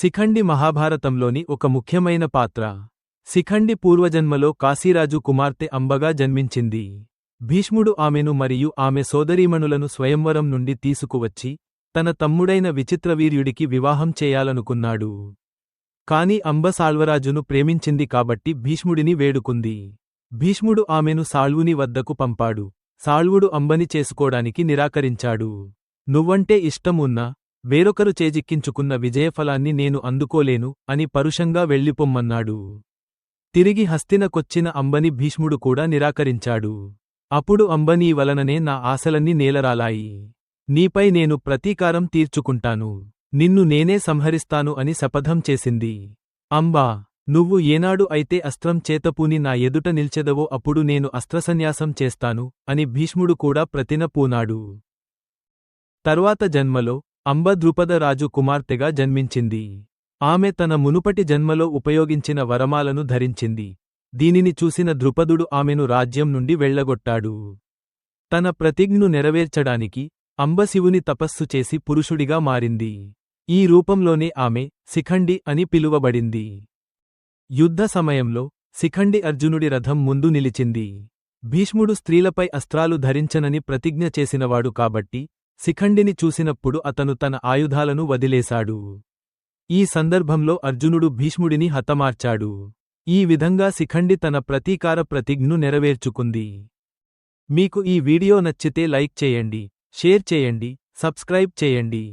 శిఖండి మహాభారతంలోని ఒక ముఖ్యమైన పాత్ర. శిఖండి పూర్వజన్మలో కాశీరాజు కుమార్తె అంబగా జన్మించింది. భీష్ముడు ఆమెను మరియు ఆమె సోదరీమణులను స్వయంవరం నుండి తీసుకువచ్చి తన తమ్ముడైన విచిత్రవీర్యుడికి వివాహం చేయాలనుకున్నాడు. కాని అంబ సాల్వరాజును ప్రేమించింది కాబట్టి భీష్ముడిని వేడుకుంది. భీష్ముడు ఆమెను సాళ్వుని వద్దకు పంపాడు. సాళ్వుడు అంబని చేసుకోడానికి నిరాకరించాడు. నువ్వంటే ఇష్టం ఉన్నా వేరొకరు చేజిక్కించుకున్న విజయఫలాన్ని నేను అందుకోలేను అని పరుషంగా వెళ్ళిపొమ్మన్నాడు. తిరిగి హస్తినకొచ్చిన అంబని భీష్ముడు కూడా నిరాకరించాడు. అప్పుడు అంబనీ వలననే నా ఆశలన్నీ నేలరాలాయి. నీపై నేను ప్రతీకారం తీర్చుకుంటాను. నిన్ను నేనే సంహరిస్తాను అని శపథం చేసింది. అంబా నువ్వు ఏనాడు అయితే అస్త్రం చేతపూని నా ఎదుట నిల్చెదవో అప్పుడు నేను అస్త్రసన్యాసం చేస్తాను అని భీష్ముడు కూడా ప్రతిన పూనాడు. తరువాత జన్మలో అంబ ద్రుపదరాజు కుమార్తెగా జన్మించింది. ఆమె తన మునుపటి జన్మలో ఉపయోగించిన వరమాలను ధరించింది. దీనిని చూసిన ద్రుపదుడు ఆమెను రాజ్యం నుండి వెళ్ళగొట్టాడు తన ప్రతిజ్ఞను నెరవేర్చడానికి అంబశివుని తపస్సు చేసి పురుషుడిగా మారింది. ఈ రూపంలోనే ఆమె శిఖండి అని పిలువబడింది. యుద్ధ సమయంలో శిఖండి అర్జునుడి రథం ముందు నిలిచింది. భీష్ముడు స్త్రీలపై అస్త్రాలు ధరించనని ప్రతిజ్ఞ చేసినవాడు కాబట్టి శిఖండిని చూసినప్పుడు అతను తన ఆయుధాలను వదిలేశాడు. ఈ సందర్భంలో అర్జునుడు భీష్ముడిని హతమార్చాడు. ఈ విధంగా శిఖండి తన ప్రతీకార ప్రతిజ్ఞను నెరవేర్చుకుంది. మీకు ఈ వీడియో నచ్చితే లైక్ చేయండి షేర్ చేయండి సబ్స్క్రైబ్ చేయండి.